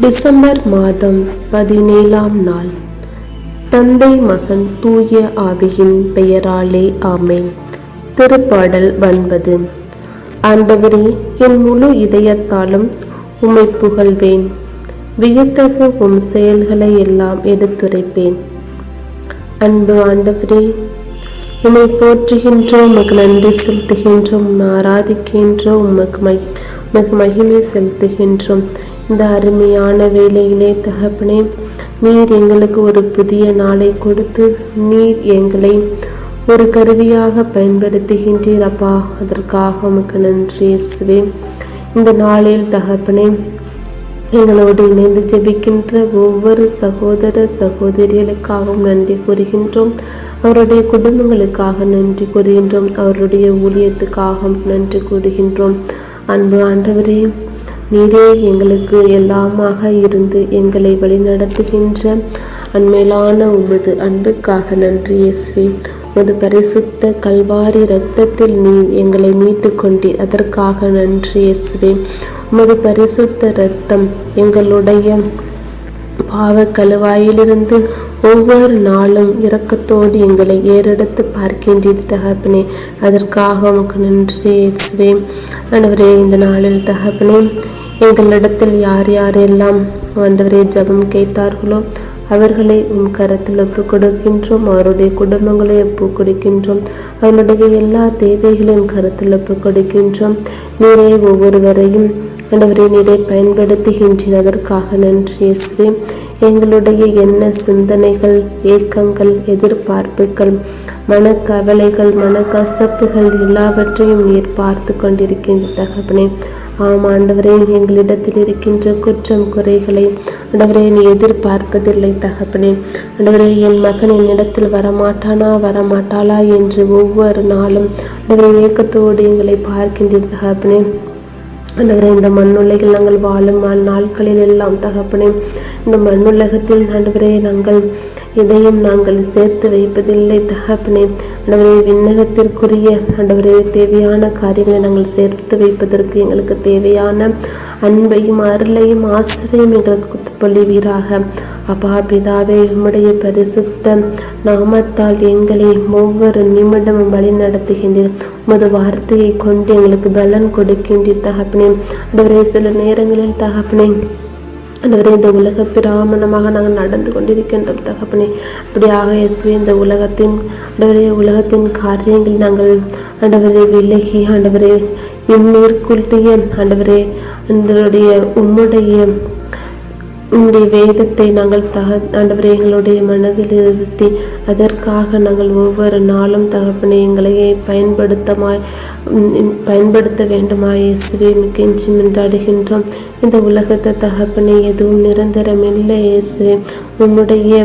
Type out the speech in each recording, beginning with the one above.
December மாதம் பதினேழாம் நாள். தந்தை மகன் தூய ஆவியின் பெயராலே ஆமேன். திருப்பாடல் ஒன்பது. ஆண்டவரே என் முழு இதயத்தாலும் உமை புகழ்வேன். வியத்தகு உம் செயல்களை எல்லாம் எடுத்துரைப்பேன். அன்பு ஆண்டவரே உமை போற்றுகின்றோம் உமக்கு நன்றி செலுத்துகின்றோம் ஆராதிக்கின்றோம் உமக்கு மகி உமக்கு மகிமை செலுத்துகின்றோம். இந்த அருமையான வேலையிலே தகப்பனே நீர் எங்களுக்கு ஒரு புதிய நாளை கொடுத்து நீர் எங்களை ஒரு கருவியாக பயன்படுத்துகின்றீர் அப்பா. அதற்காக உமக்கு நன்றி இயேசுவே. இந்த நாளில் தகப்பனே எங்களோடு இணைந்து ஜெபிக்கின்ற ஒவ்வொரு சகோதர சகோதரிகளுக்காகவும் நன்றி கூறுகின்றோம். அவருடைய குடும்பங்களுக்காக நன்றி கூறுகின்றோம். அவருடைய ஊழியத்துக்காகவும் நன்றி கூறுகின்றோம். அன்பு ஆண்டவரே நீரே எங்களுக்கு எல்லாமாக இருந்து எங்களை வழிநடத்துகின்ற அண்மையிலான உமது அன்புக்காக நன்றி இயேசுவே. உமது பரிசுத்த கல்வாரி இரத்தத்தில் நீ எங்களை மீட்டு கொண்டி அதற்காக நன்றி இயேசுவே. உமது பரிசுத்த இரத்தம் எங்களுடைய பாவ கழுவாயிலிருந்து ஒவ்வொரு நாளும் இரக்கத்தோடு எங்களை ஏறெடுத்து பார்க்கின்றீர் தகப்பனே. அதற்காக உமக்கு நன்றி இயேசுவே. ஆண்டவரே இந்த நாளில் தகப்பனே எங்களிடத்தில் யார் யாரெல்லாம் ஆண்டவரே ஜெபம் கேட்டார்களோ அவர்களை உம் கரத்தில் ஒப்பு கொடுக்கின்றோம். அவருடைய குடும்பங்களை ஒப்பு கொடுக்கின்றோம். அவருடைய எல்லா தேவைகளையும் கருத்தில் ஒப்பு கொடுக்கின்றோம். நீரே ஒவ்வொருவரையும் ஆண்டவரே நீரை பயன்படுத்துகின்றனதற்காக நன்றி இயேசுவே. எங்களுடைய என்ன சிந்தனைகள் ஏக்கங்கள் எதிர்பார்ப்புகள் மனக்கவலைகள் மனக்கசப்புகள் எல்லாவற்றையும் நீர் பார்த்து கொண்டிருக்கின்ற தகப்பனே. ஆம் ஆண்டவரே எங்களிடத்தில் இருக்கின்ற குற்றம் குறைகளை ஆண்டவரே நீ எதிர்பார்ப்பதில்லை தகப்பனே. ஆண்டவரே என் மகன் என்னிடத்தில் வரமாட்டானா வரமாட்டாளா என்று ஒவ்வொரு நாளும் ஆண்டவரே ஏக்கத்தோடு எங்களை பார்க்கின்ற தகப்பனே. ஆண்டவரே இந்த மண்ணுலகில் நாங்கள் வாழும் நாட்களில் எல்லாம் தகப்பனே இந்த மண்ணுலகத்தில் ஆண்டவரே நாங்கள் இதையும் நாங்கள் சேர்த்து வைப்பதில்லை தகப்பனே. ஆண்டவரே விண்ணகத்திற்குரிய ஆண்டவரே தேவையான காரியங்களை நாங்கள் சேர்த்து வைப்பதற்கு எங்களுக்கு தேவையான அன்பையும் அருளையும் ஆசிரியம் எங்களுக்கு பொழிவீராக அப்பா பிதாவே உம்முடைய பரிசுத்த நாமத்தால் எங்களை ஒவ்வொரு நிமிடமும் வழி நடத்துகின்றீர். உமது வார்த்தையை கொண்டு எங்களுக்கு பலன் கொடுக்கின்றீர் தகப்பனே. சில நேரங்களில் தகப்பனே ஆண்டவரே இந்த உலக பிராமணமாக நாங்கள் நடந்து கொண்டிருக்கின்றோம் தகப்பனே. அப்படியாக இயேசுவே இந்த உலகத்தின் ஆண்டவரே உலகத்தின் காரியங்கள் நாங்கள் ஆண்டவரே விலகி ஆண்டவரே விண்ணீர்க்குள்ளிய ஆண்டவரே எங்களுடைய உம்முடைய உம்முடைய வேதத்தை நாங்கள் தக ஆண்டவரே எங்களுடைய மனதில் இருத்தி அதற்காக நாங்கள் ஒவ்வொரு நாளும் தகப்பனை எங்களையே பயன்படுத்தமாய் பயன்படுத்த வேண்டுமாய் இயேசுவே கெஞ்சி மின்றாடுகின்றோம் இந்த உலகத்தை தகப்பனை எதுவும் நிரந்தரம் இல்லை இயேசுவே. உம்முடைய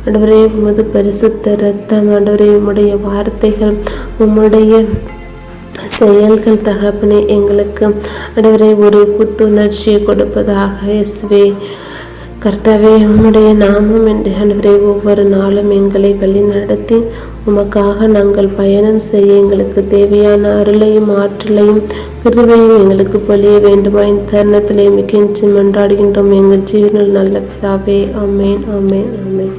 ஆண்டவரே உமது பரிசுத்த ரத்தம் ஆண்டவரே உம்முடைய வார்த்தைகள் உம்முடைய செயல்கள் தகப்பனே எங்களுக்கு அடவரை ஒரு புத்துணர்ச்சியை கொடுப்பதாக இயேசுவே. கர்த்தாவே உம்முடைய நாமம் என்று ஆண்டவரே ஒவ்வொரு நாளும் எங்களை வழி நடத்தி உமக்காக நாங்கள் பயணம் செய்ய எங்களுக்கு தேவையான அருளையும் ஆற்றலையும் கிருவையும் எங்களுக்கு பொழிய வேண்டுமா. இந்த தருணத்திலே மிகிழ்ச்சி மன்றாடுகின்றோம். எங்கள் ஜீவனில் நல்ல பிதாவே அம்மேன் அம்மேன் அம்மேன்